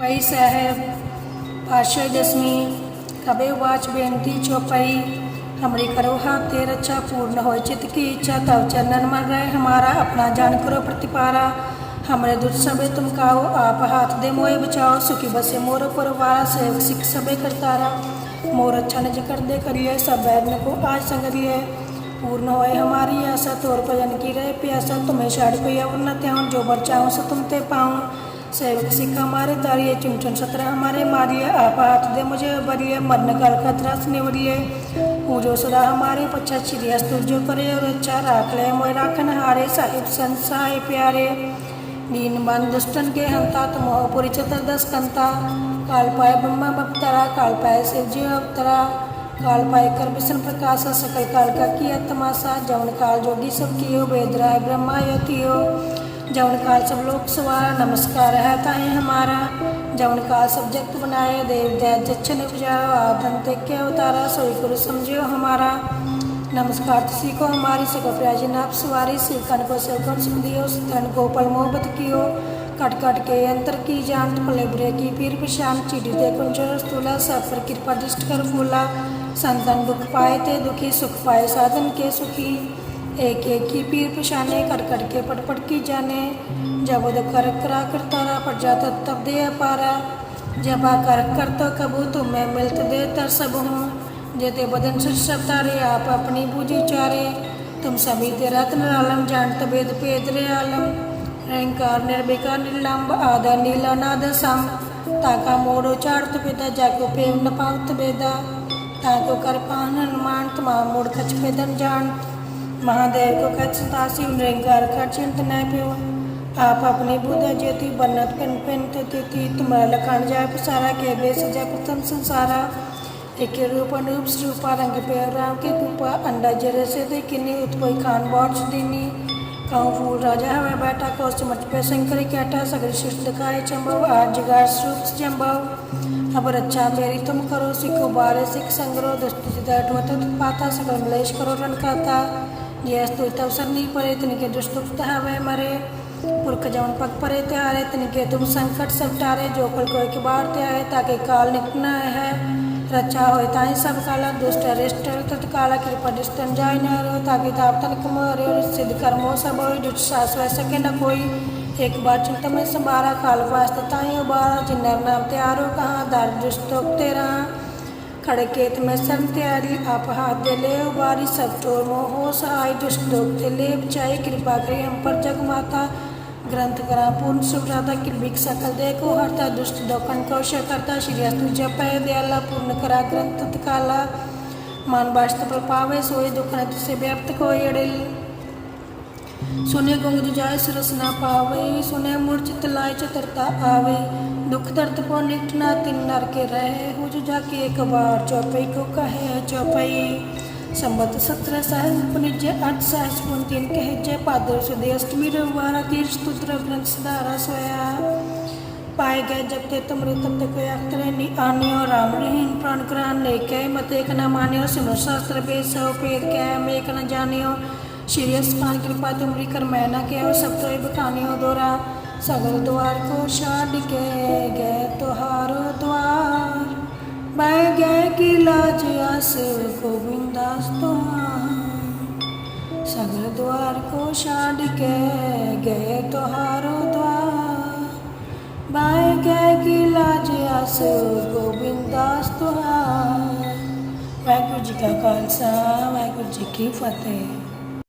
ભાઈ साहेब પાશો जसमी कबे वाच બેનતી चौपाई, हमारी करो हाथ तेर अच्छा पूर्ण हो चित की इच्छा तब चंदन मन रहे हमारा, अपना जान करो प्रतिपारा। हमरे दुर्सभे तुम काओ, आप हाथ दे मोए बचाओ, सुखी बसे मोर परवारा सेव सिख सबे करतारा। मोर अच्छा निज कर दे करिए, सब बैरन को आज संगरिए। पूर्ण होए हमारी आशा, तोर पर जन की रहे प्यासा, तुम्हें षाढ़ पे अवन्न जो बर चाहूँ सो तुम ते पाऊँ। सेवक सिख हमारे तारिये चुनचुन सत्र हमारे मारिए आप हाथ दे मुझे बरिए मरण काल खतरा निवरिए पूजो सदा हमारे पच्छा अस्तु जो करे और अच्छा राख ले मोय राखन हारे साहिब संसाय प्यारे। दीन बंद दुष्टन के हंता तमोहपुरी चतुर्दश कंता। काल पाए ब्रह्मा बप्तरा, काल पाए शिव जी अवतरा काल पाए कर विष्णु प्रकाश, सकल काल का किया तमाशा। जवन काल जोगी सब कियो वेदराय ब्रह्मा यतियो जवन काल सब लोग सवारा नमस्कार है ताए हमारा जवन काल सब जगत बनाए देव दैत जच्छन उपजाओ आधन ते के अवतारा सोई गुरु समझियो हमारा नमस्कार तुसी को हमारी सको प्याजी नाप सवारी सिर कन को सिर कन सुन दियो तन को पल मोहब्बत कियो कट कट के अंतर की जानत भले बुरे की पीर पशान चिड़ी दे कुंजर स्तूला सब पर कृपा दृष्ट कर फूला संतन दुख पाए ते दुखी सुख पाए साधन के सुखी एक एक की पीर पशाने कर कर के पट पट की जाने जब उद कर करा करतारा पट जाता तब दे अपारा जब आ कर कर तो कबू तुम्हें मिलत दे तर सब हूँ जेते बदन सुच सब तारे आप अपनी बूझी चारे तुम सभी ते रत्न आलम जानत वेद पेद रे आलम अहंकार निर्विकार निर्लंब आदा नीला नाद सम ताका मोड़ो चाड़त पिता जाको प्रेम न पावत बेदा ताको कर पान हनुमान तमा मोड़ खच पेदन जान महादेव को कच तासी निरंकार का चिंत न पियो। आप अपनी बुद्ध ज्योति बनत पिन पिन तिथि तुम्हारा लखान जाय पसारा, के बेस जय प्रथम संसारा। एक रूप अनूप स्वरूपा रंग पे राम के रूपा अंडा जरे से दे किन्नी उत्पय खान बॉट दीनी। कहूँ फूल राजा हमें बैठा कौश मट पे शंकर कैटा सगरी शिष्ट दिखाए चंबव आज जगार स्वरूप जम्बव अब रक्षा मेरी तुम करो, सिखो बारे सिख संग्रह दुष्ट मत पाता सकल मलेश करो रन खाता ये स्तु तब सरनी परे तिनके दुष्ट हवे मरे पुरख जवन पग परे त्यारे तिनके तुम संकट सब टारे जो कल कोई के बार ते आए, ताकि काल निकना है। रक्षा हो ताई सब काला, दुष्ट अरिष्ट, तत्काला कृपा डिष्टन जाय न रो, ताकि ताप तनिक मोरे सिद्ध कर्मो सब होय दुष्ट सास वै सके न कोई। एक बार चिंत में संबारा काल वास्ते ताई उबारा जिन्नर नाम त्यारो कहाँ दर दुष्ट तेरा। खड़े केत में सन त्यारी आप हाथ दे ले उबारी सब चोर मोह हो सहाय दुष्ट ते ले बचाई कृपा करी हम पर जग माता ग्रंथ करा पूर्ण सुभ्राता किर्भिक सकल देखो हरता दुष्ट दोकन कौश करता श्री अस्तु जपय दयाला पूर्ण करा ग्रंथ तत्काला मान बाष्ट प्रपावे सोए दुख न तुसे व्याप्त को एड़िल सुने गुंग जाय सरस ना पावे सुने मूर्छित लाय चतुरता आवे दुख दर्द को निकटना तिन नर के रहे हो जो जाके एक बार चौपई को कहे चौपई संबत सत्रह सहज पुनिज अठ सहज पुन तीन कहे जय पादर सुदे अष्टमी रविवार तीर्थ स्तोत्र ग्रंथ सदारा सोया पाए गए जब ते तुमरे तब तक अख्तरे नि आनियो राम रहीन प्राण करान ले के मत एक न मान्यो सुनो शास्त्र पे सौ पेद के हम एक न जानियो श्री अस्मान कृपा तुमरी कर मैं न के और सब तो बखाने हो दोरा सगल द्वार को छाट के गए तुहारो द्वार बह गए कि लाज आस गोविंदास तुहार सगल द्वार को छाट के गए तुहारो द्वार बह गए कि लाज आस गोविंदास तुहार वाहगुरु जी का खालसा वाहगुरु जी की फतेह